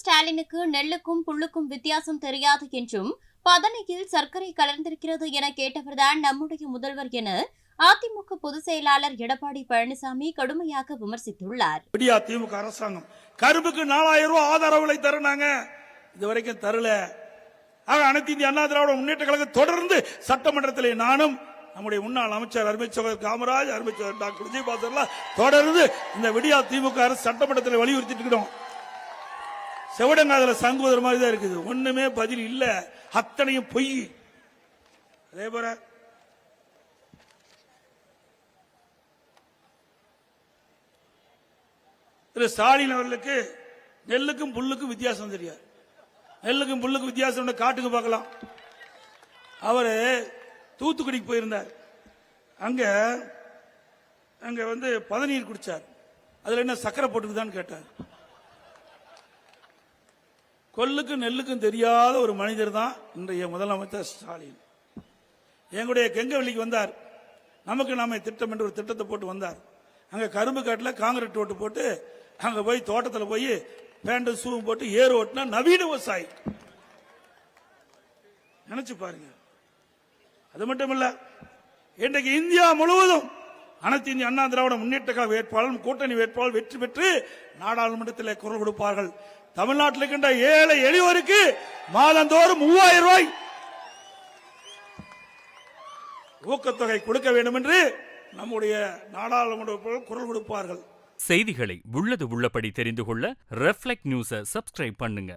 ஸ்டாலினுக்கு நெல்லுக்கும் புல்லுக்கும் வித்தியாசம் தெரியாது என்றும் பதனையில் சர்க்கரை கலந்திருக்கிறது என கேட்டவர்தான் நம்முடைய முதல்வர் என அதிமுக பொதுச் செயலாளர் எடப்பாடி பழனிசாமி கடுமையாக விமர்சித்துள்ளார். விடியா திமுக அரசாங்கம்? கரும்புக்கு நாலாயிரம் ரூபாய் ஆதார விலை தருனாங்க. இது வரைக்கும் தரல. ஆக அனைத்து இந்திய அண்ணா திராவிட முன்னேற்ற கழகம் தொடர்ந்து சட்டமன்றத்திலே நானும் நம்முடைய முன்னாள் அமைச்சர் அருமை காமராஜ் அருமை டாக்டர் விஜயபாஸ்கர் எல்லாம் தொடர்ந்து இந்த விடியா திமுக அரசு சட்டமன்றத்தில் வலியுறுத்திட்டு இருக்கிறோம். செவடங்காதல சங்குவதர் மாதிரி தான் இருக்குது. ஒண்ணுமே பதில் இல்ல. அத்தனையும் பொய். அதே போல திரு ஸ்டாலின் அவர்களுக்கு நெல்லுக்கும் புல்லுக்கும் வித்தியாசம் தெரியாது. நெல்லுக்கும் புல்லுக்கும் வித்தியாசம் உண்டு, காட்டுக்கு பார்க்கலாம். அவரு தூத்துக்குடிக்கு போயிருந்தார். அங்க அங்க வந்து பதநீர் குடிச்சார். அதுல என்ன சக்கரை போட்டுக்குதான்னு கேட்டார். கொல்லுக்கும் நெல்லுக்கும் தெரியாத ஒரு மனிதர் தான் இன்றைய முதலமைச்சர் ஸ்டாலின். எங்களுடைய கெங்கவெளிக்கு வந்தார். நமக்கு நாம திட்டம் என்று ஒரு திட்டத்தை போட்டு வந்தார். அங்கே கரும்பு காட்டில் காங்கிரீட் ஓட்டு போட்டு அங்கே போய் தோட்டத்தில் போய் பேண்ட் சூவும் போட்டு ஏர் ஓட்டுனா நவீன விவசாயி. நினைச்சு பாருங்க. அது மட்டும் இல்ல இன்றைக்கு இந்தியா முழுவதும் அனைத்து இந்திய அண்ணா திராவிட முன்னேற்ற கழக வேட்பாளர் கூட்டணி வேட்பாளர் வெற்றி பெற்று நாடாளுமன்றத்தில் குரல் கொடுப்பார்கள். தமிழ்நாட்டில் இருக்கின்ற ஏழை எளியோருக்கு மாதந்தோறும் மூவாயிரம் ரூபாய் ஊக்கத்தொகை கொடுக்க வேண்டும் என்று நம்முடைய நாடாளுமன்ற குரல் கொடுப்பார்கள். செய்திகளை உள்ளது உள்ளபடி தெரிந்து கொள்ள ரெஃப்ளெக்ட் நியூஸை சப்ஸ்கிரைப் பண்ணுங்க.